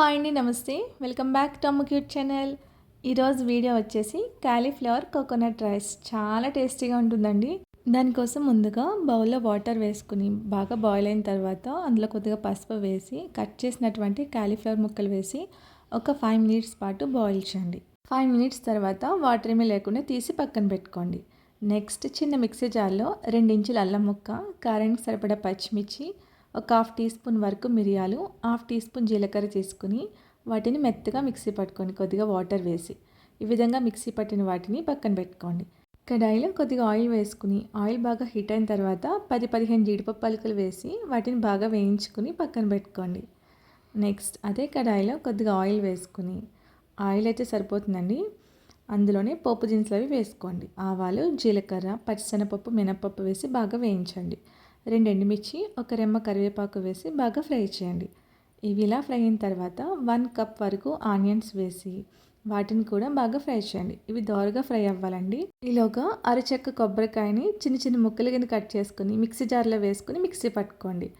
Hi అండి నమస్తే. Welcome back to Amma cute channel. ఈరోజు వీడియో వచ్చేసి కాలీఫ్లవర్ కోకోనట్ రైస్. చాలా టేస్టీగా ఉంటుందండి. దానికోసం ముందుగా బౌల్లో వాటర్ వేసుకుని బాగా బాయిల్ అయిన తర్వాత అందులో కొద్దిగా పసుపు వేసి కట్ చేసినటువంటి కాలీఫ్లవర్ ముక్కలు వేసి ఒక ఫైవ్ మినిట్స్ పాటు బాయిల్ చేయండి. ఫైవ్ మినిట్స్ తర్వాత వాటర్ ఏమీ లేకుండా తీసి పక్కన పెట్టుకోండి. నెక్స్ట్ చిన్న మిక్సీ జార్లో రెండించుల అల్లం ముక్క కారానికి సరిపడా పచ్చిమిర్చి ఒక హాఫ్ టీ స్పూన్ వరకు మిరియాలు హాఫ్ టీ స్పూన్ జీలకర్ర తీసుకుని వాటిని మెత్తగా మిక్సీ పట్టుకొని కొద్దిగా వాటర్ వేసి ఈ విధంగా మిక్సీ పట్టిన వాటిని పక్కన పెట్టుకోండి. కడాయిలో కొద్దిగా ఆయిల్ వేసుకుని ఆయిల్ బాగా హీట్ అయిన తర్వాత పది పదిహేను జీడిపప్పు పలుకులు వేసి వాటిని బాగా వేయించుకుని పక్కన పెట్టుకోండి. నెక్స్ట్ అదే కడాయిలో కొద్దిగా ఆయిల్ వేసుకుని ఆయిల్ అయితే సరిపోతుందండి. అందులోనే పోపు దినుసులు అవి వేసుకోండి. ఆవాలు జీలకర్ర పచ్చిశనగపప్పు మినపప్పు వేసి బాగా వేయించండి. రెండు ఎండుమిర్చి ఒక రెమ్మ కరివేపాకు వేసి బాగా ఫ్రై చేయండి. ఇవి ఇలా ఫ్రై అయిన తర్వాత వన్ కప్ వరకు ఆనియన్స్ వేసి వాటిని కూడా బాగా ఫ్రై చేయండి. ఇవి దోరగా ఫ్రై అవ్వాలండి. ఈలోగా అరచెక్క కొబ్బరికాయని చిన్న చిన్న ముక్కలు కింద కట్ చేసుకుని మిక్సీ జార్లో వేసుకుని మిక్సీ పట్టుకోండి.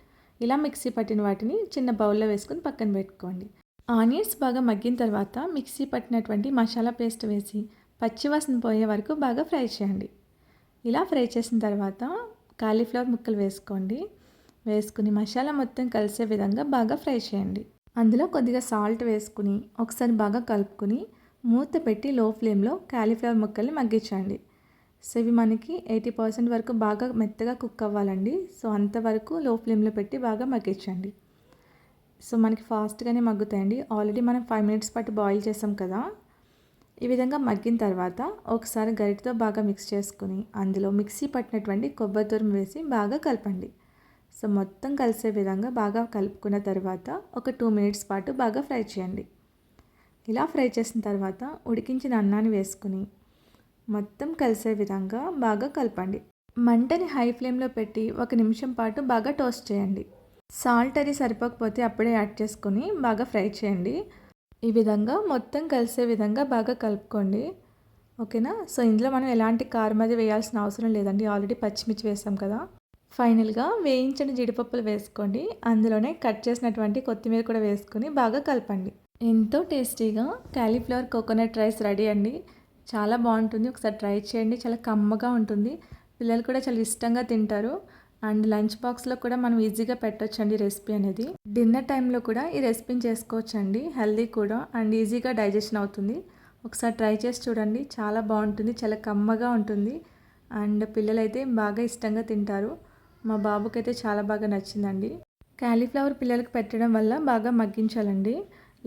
ఇలా మిక్సీ పట్టిన వాటిని చిన్న బౌల్లో వేసుకుని పక్కన పెట్టుకోండి. ఆనియన్స్ బాగా మగ్గిన తర్వాత మిక్సీ పట్టినటువంటి మసాలా పేస్ట్ వేసి పచ్చివాసన పోయే వరకు బాగా ఫ్రై చేయండి. ఇలా ఫ్రై చేసిన తర్వాత కాలీఫ్లవర్ ముక్కలు వేసుకోండి. వేసుకుని మసాలా మొత్తం కలిసే విధంగా బాగా ఫ్రై చేయండి. అందులో కొద్దిగా సాల్ట్ వేసుకుని ఒకసారి బాగా కలుపుకుని మూత పెట్టి లో ఫ్లేమ్లో కాలీఫ్లవర్ ముక్కల్ని మగ్గించండి. సో ఇవి మనకి ఎయిటీ పర్సెంట్ వరకు బాగా మెత్తగా కుక్ అవ్వాలండి. సో అంతవరకు లో ఫ్లేమ్లో పెట్టి బాగా మగ్గించండి. సో మనకి ఫాస్ట్గానే మగ్గుతాయండి. ఆల్రెడీ మనం ఫైవ్ మినిట్స్ పాటు బాయిల్ చేసాం కదా. ఈ విధంగా మగ్గిన తర్వాత ఒకసారి గరిటతో బాగా మిక్స్ చేసుకుని అందులో మిక్సీ పట్టినటువంటి కొబ్బరి తురుము వేసి బాగా కలపండి. సో మొత్తం కలిసే విధంగా బాగా కలుపుకున్న తర్వాత ఒక టూ మినిట్స్ పాటు బాగా ఫ్రై చేయండి. ఇలా ఫ్రై చేసిన తర్వాత ఉడికించిన అన్నాన్ని వేసుకుని మొత్తం కలిసే విధంగా బాగా కలపండి. మంటని హై ఫ్లేమ్లో పెట్టి ఒక నిమిషం పాటు బాగా టోస్ట్ చేయండి. సాల్ట్ అది సరిపోకపోతే అప్పుడే యాడ్ చేసుకొని బాగా ఫ్రై చేయండి. ఈ విధంగా మొత్తం కలిసే విధంగా బాగా కలుపుకోండి. ఓకేనా? సో ఇందులో మనం ఎలాంటి కారం అది వేయాల్సిన అవసరం లేదండి. ఆల్రెడీ పచ్చిమిర్చి వేసాం కదా. ఫైనల్గా వేయించిన జీడిపప్పులు వేసుకోండి. అందులోనే కట్ చేసినటువంటి కొత్తిమీర కూడా వేసుకొని బాగా కలపండి. ఎంతో టేస్టీగా క్యాలీఫ్లవర్ కోకోనట్ రైస్ రెడీ అండి. చాలా బాగుంటుంది. ఒకసారి ట్రై చేయండి. చాలా కమ్మగా ఉంటుంది. పిల్లలు కూడా చాలా ఇష్టంగా తింటారు. అండ్ లంచ్ బాక్స్లో కూడా మనం ఈజీగా పెట్టొచ్చండి రెసిపీ అనేది. డిన్నర్ టైంలో కూడా ఈ రెసిపీని చేసుకోవచ్చండి. హెల్దీ కూడా అండ్ ఈజీగా డైజెషన్ అవుతుంది. ఒకసారి ట్రై చేసి చూడండి. చాలా బాగుంటుంది. చాలా కమ్మగా ఉంటుంది. అండ్ పిల్లలైతే బాగా ఇష్టంగా తింటారు. మా బాబుకైతే చాలా బాగా నచ్చిందండి. క్యాలీఫ్లవర్ పిల్లలకు పెట్టడం వల్ల బాగా మగ్గించాలండి.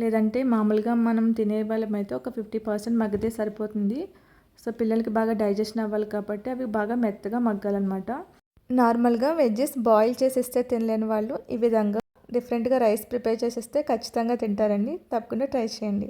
లేదంటే మామూలుగా మనం తినే వాళ్ళమైతే ఒక ఫిఫ్టీ పర్సెంట్ మగ్గితే సరిపోతుంది. సో పిల్లలకి బాగా డైజెషన్ అవ్వాలి కాబట్టి అవి బాగా మెత్తగా మగ్గాలన్నమాట. నార్మల్గా వెజ్జెస్ బాయిల్ చేసేస్తే తినలేని వాళ్ళు ఈ విధంగా డిఫరెంట్గా రైస్ ప్రిపేర్ చేసేస్తే ఖచ్చితంగా తింటారండి. తప్పకుండా ట్రై చేయండి.